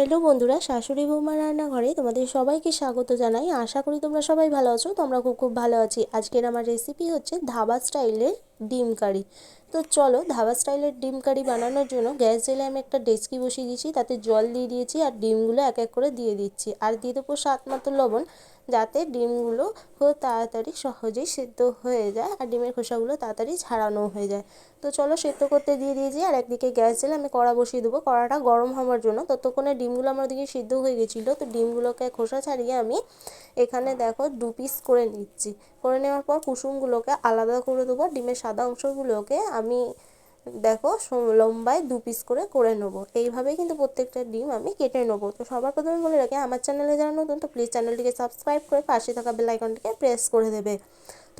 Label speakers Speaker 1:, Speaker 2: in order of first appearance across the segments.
Speaker 1: Hello বন্ধুরা, শাশুড়ি বৌমা রান্নাঘরে তোমাদের সবাইকে স্বাগত জানাই। আশা করি তোমরা সবাই ভালো আছো, তোমরা খুব খুব ভালো আছি। আজকের আমার রেসিপি হচ্ছে ধাবা স্টাইলের ডিম কারি। তো চলো ধাবা স্টাইলের ডিম কারি বানানোর জন্য গ্যাস জেলে আমি একটা ডেচকি বসিয়ে দিয়েছি, তাতে জল দিয়ে দিয়েছি আর ডিমগুলো এক এক করে দিয়ে দিচ্ছি। আর দিয়ে দেবো স্বাদ মতো লবণ, যাতে ডিমগুলো খুব তাড়াতাড়ি সহজেই সেদ্ধ হয়ে যায় আর ডিমের খোসাগুলো তাড়াতাড়ি ছাড়ানো হয়ে যায়। তো চলো সেদ্ধ করতে দিয়ে দিয়েছি আর একদিকে গ্যাস জেলে আমি কড়া বসিয়ে দেবো। কড়াটা গরম হওয়ার জন্য ততক্ষণে ডিমগুলো আমার দিকে সিদ্ধ হয়ে গেছিল, তো ডিমগুলোকে খোসা ছাড়িয়ে আমি এখানে দেখো দু পিস করে নিচ্ছি। করে নেওয়ার পর কুসুমগুলোকে আলাদা করে দেবো ডিমের সাদা অংশগুলোকে আমি, দেখো লম্বায় দু পিস করে করে নেব। এইভাবেই কিন্তু প্রত্যেকটা ডিম আমি কেটে নেব। তো সবার প্রথমে বলে রাখি, আমার চ্যানেলে যারা নতুন, তো প্লিজ চ্যানেলটিকে সাবস্ক্রাইব করে পাশে থাকা বেল আইকনটিকে প্রেস করে দেবে।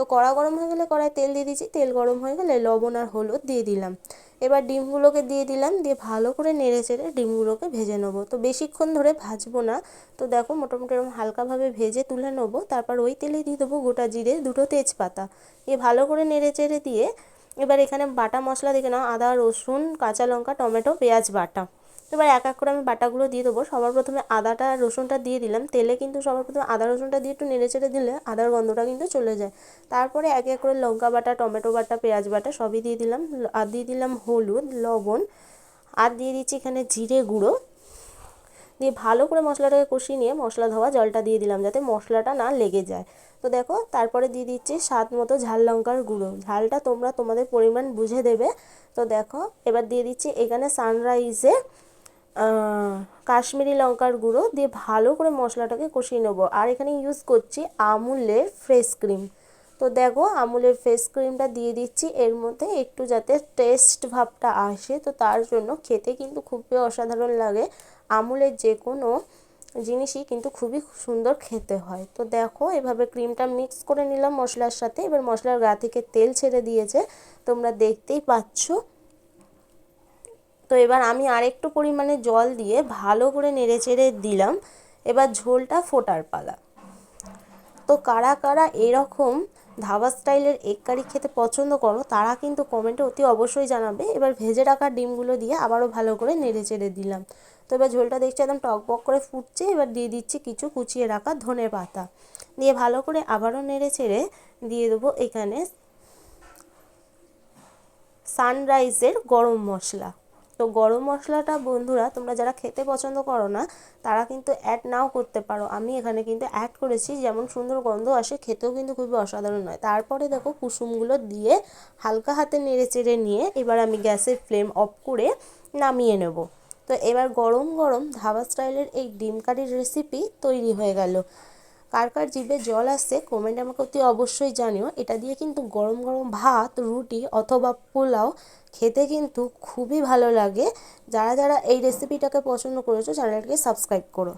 Speaker 1: তো কড়া গরম হয়ে গেলে কড়ায় তেল দিয়ে দিয়েছি। তেল গরম হয়ে গেলে লবণ আর হলুদ দিয়ে দিলাম। এবার ডিমগুলোকে দিয়ে দিলাম, দিয়ে ভালো করে নেড়ে চেড়ে ডিমগুলোকে ভেজে নেব। তো বেশিক্ষণ ধরে ভাজবো না। তো দেখো মোটামুটি এরকম হালকাভাবে ভেজে তুলে নেব। তারপর ওই তেলে দিয়ে দেবো গোটা জিরে, দুটো তেজপাতা। দিয়ে ভালো করে নেড়ে চেড়ে দিয়ে এবার এখানে বাটা মশলা দেখে নাও আদা, রসুন, কাঁচা লঙ্কা, টমেটো, পেঁয়াজ বাটা। এবার এক এক করে আমি বাটাগুলো দিয়ে দেবো। সবার প্রথমে আদাটা, রসুনটা দিয়ে দিলাম। তেলে কিন্তু সবার প্রথমে আদা, রসুনটা দিয়ে একটু নেড়ে চেড়ে দিলে আদার গন্ধটা কিন্তু চলে যায়। তারপরে এক এক করে লঙ্কা বাটা, টমেটো বাটা, পেঁয়াজ বাটা সবই দিয়ে দিলাম। আর দিয়ে দিলাম হলুদ, লবণ। আর দিয়ে দিচ্ছি এখানে জিরে গুঁড়ো। দিয়ে ভালো করে মশলাটাকে কষিয়ে নিয়ে মশলা ধোয়া জলটা দিয়ে দিলাম যাতে মশলাটা না লেগে যায়। তো দেখো, তারপরে দিয়ে দিচ্ছি স্বাদ মতো ঝাল লঙ্কার গুঁড়ো। ঝালটা তোমরা তোমাদের পরিমাণ বুঝে দেবে। তো দেখো, এবার দিয়ে দিচ্ছি এখানে সানরাইজে কাশ্মীরি লঙ্কার গুঁড়ো দিয়ে ভালো করে মশলাটাকে কষিয়ে নেব। আর এখানে ইউজ করছি আমুলের ফ্রেশ ক্রিম তো দেখো, আমুলের ফেস ক্রিমটা দিয়ে দিচ্ছি। এর মধ্যে একটু যাতে টেস্ট ভাবটা আসে, তো তার জন্য খেতে কিন্তু খুবই অসাধারণ লাগে। আমুলের যে কোনো জিনিসই কিন্তু খুবই সুন্দর খেতে হয়। তো দেখো, এভাবে ক্রিমটা মিক্স করে নিলাম মশলার সাথে। এবার মশলার গা থেকে তেল ছেড়ে দিয়েছে। তোমরা দেখতেই পাচ্ছ। তো এবার আমি আরেকটু পরিমাণে জল দিয়ে ভালো করে নেড়ে চেড়ে দিলাম। এবার ঝোলটা ফোটার পালা। তো কারা কারা এরকম ধাবা স্টাইলের এগ কারি খেতে পছন্দ করো, তারা কিন্তু কমেন্টে অতি অবশ্যই জানাবে। এবার ভেজে রাখা ডিমগুলো দিয়ে আবারও ভালো করে নেড়ে চেড়ে দিলাম। তো এবার ঝোলটা দেখছি একদম টকবক করে ফুটছে। এবার দিয়ে দিচ্ছি কিছু কুচিয়ে রাখা ধনে পাতা। দিয়ে ভালো করে আবারও নেড়ে চেড়ে দিয়ে দেবো এখানে সানরাইজের গরম মশলা। তো গরম মশলাটা বন্ধুরা, তোমরা যারা খেতে পছন্দ করো না, তারা কিন্তু অ্যাড নাও করতে পারো। আমি এখানে কিন্তু অ্যাড করেছি, যেমন সুন্দর গন্ধ আসে, খেতেও কিন্তু খুবই অসাধারণ হয়। তারপরে দেখো কুসুমগুলো দিয়ে হালকা হাতে নেড়ে চেড়ে নিয়ে এবার আমি গ্যাসের ফ্লেম অফ করে নামিয়ে নেব। তো এবার গরম গরম ধাবা স্টাইলের এই ডিম কারির রেসিপি তৈরি হয়ে গেল। কার কার জিভে জল আসছে কমেন্ট আমাকে অতি অবশ্যই জানিও। এটা দিয়ে কিন্তু গরম গরম ভাত, রুটি অথবা পোলাও খেতে কিন্তু খুবই ভালো লাগে। যারা যারা এই রেসিপিটাকে পছন্দ করেছ চ্যানেলটিকে সাবস্ক্রাইব করো।